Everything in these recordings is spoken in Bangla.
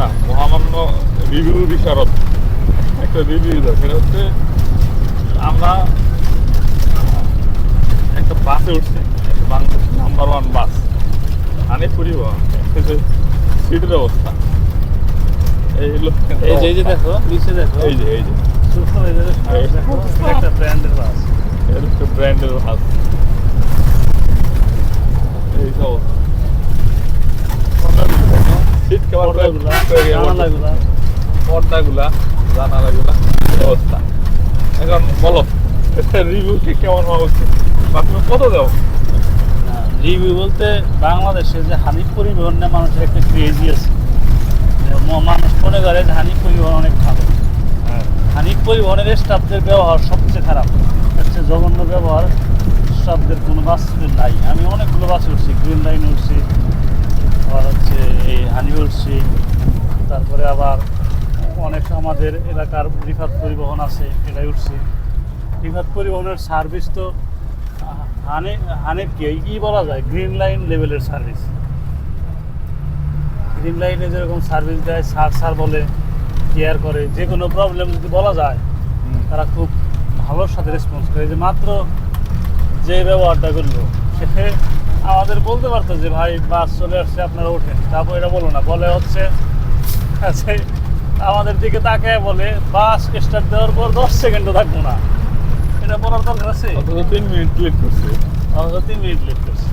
একটা মহামান্য রিভিউ বিশারদ একটা রিভিউ দাও সেটা হচ্ছে আমরা একটা বাসে উঠছি একটা বাংলাদেশ নাম্বার ওয়ান বাস। আনে পরিবহন সিটের অবস্থা। এই যে এই যে দেখো নিচে দেখো। এই যে এই যে। একটা ব্র্যান্ডের বাস। হচ্ছে ব্র্যান্ডের বাস। এই অবস্থা। পর্দাগুলা জানালাগুলা অবস্থা। এখন বলো রিভিউ কি কেমন হওয়া উচিত? বা তুমি কত দাও? রিভিউ বলতে বাংলাদেশে যে হানিফ পরিবহন নিয়ে মানুষের একটা ক্রেজি আছে। মানুষ মনে করে যে হানিফ পরিবহন অনেক ভালো। হ্যাঁ। হানিফ পরিবহনের স্টাফদের ব্যবহার সবচেয়ে খারাপ। হচ্ছে জঘন্য ব্যবহার স্টাফদের কোনো বাসে নাই। আমি অনেকগুলো বাসে উঠছি গ্রিন লাইন উঠছি আবার হচ্ছে এই হানি উঠছি তারপরে আবার অনেক আমাদের এলাকার রিফাত পরিবহন আছে এটাই উঠছে। রিফাত পরিবহনের সার্ভিস তো আহ, হানি হানিফকে কি বলা যায় গ্রিন লাইন লেভেলের সার্ভিস গ্রিন লাইনে যেরকম সার্ভিস দেয় স্যার স্যার বলে কেয়ার করে যে কোনো প্রবলেম যদি বলা যায় তারা খুব ভালোর সাথে রেসপন্স করে। যে মাত্র যে ব্যবহারটা করল সে আমাদের বলতে পারতো যে ভাই বাস চলে আসছে আপনারা ওঠেন। তারপর এটা বলো না বলে হচ্ছে যে আমাদের দিকে তাকায় বলে বাস স্টার্ট দেওয়ার পর দশ সেকেন্ডও থাকব না। এটা বলার দরকার আছে? তিন মিনিট লেট করছে। তিন মিনিট লেট করছে।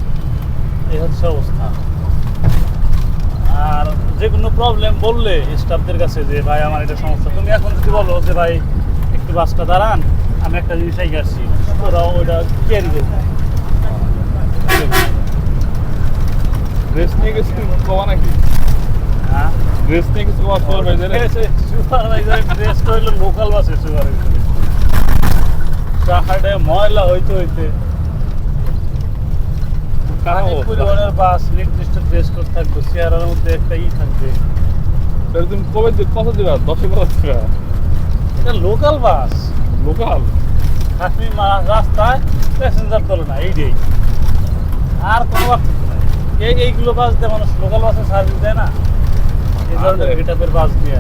এই হচ্ছে অবস্থা। আর যে কোনো প্রবলেম বললে স্টাফদের কাছে যে ভাই আমার এটা সমস্যা। তুমি এখন যদি বলো যে ভাই একটু বাসটা দাঁড়ান আমি একটা জিনিস আই আসছি। ওরা ওইটা কেয়ারি করবে ড্রেস নিয়ে গেছি নাকি? ড্রেস কবে কত দিবা লোকাল বাস লোকাল আপনি রাস্তায় প্যাসেঞ্জার তোলে না এইটাই আর কোনো পার্থক্য এই এইগুলো বাস দিয়ে মানুষ লোকাল বাসে সার্ভিস দেয় না এই ধরনের আরে। গেটাপের বাস নিয়ে